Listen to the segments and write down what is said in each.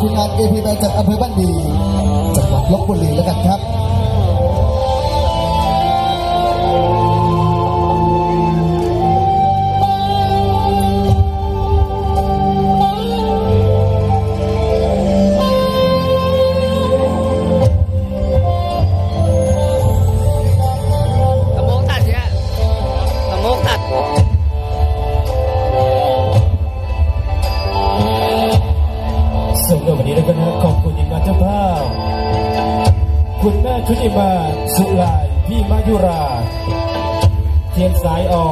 ทีมงานเอพีไปจากอำเภอบ้านดีจังหวัดลบบุรีแล้วกันครับ คุณแม่ชุติมา สุลาย พี่มายุรา เทียนสายอ่อ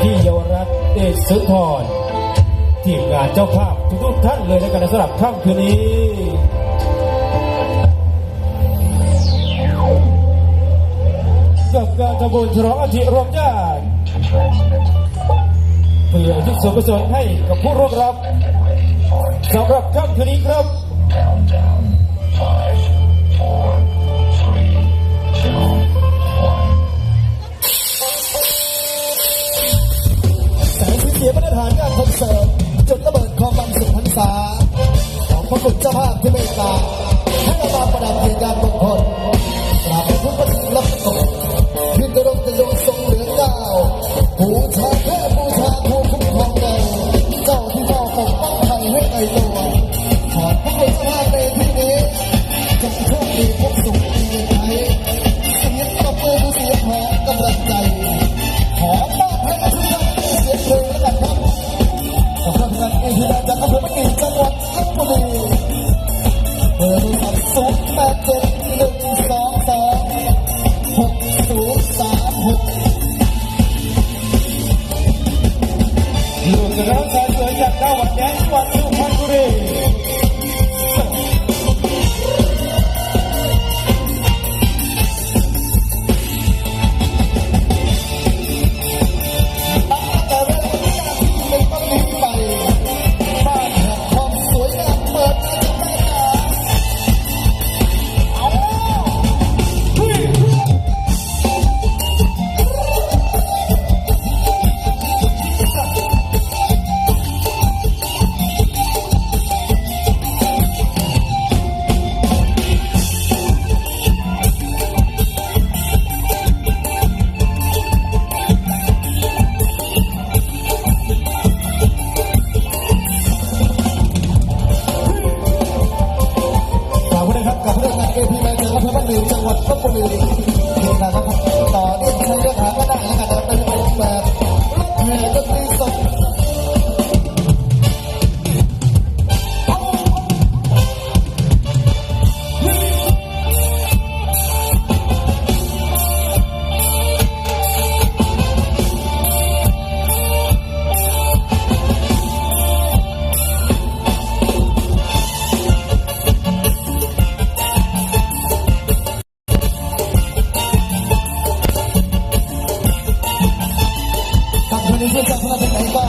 พี่เยาวรัตน์เดชสุนทรทีมงานเจ้าภาพทุกท่านเลยแล้วกันนะสำหรับค่ำคืนนี้กับการทำบุญฉลองอาทิรวมญาติเพื่ออุที่ส่วนกุศลให้กับผู้ร่วมรับสำหรับค่ำคืนนี้ครับ งานคอนเสิร์ตจุดระเบิดความบันสุขพรรษา ของพระคุณเจ้าภาพที่เมตตา community. Música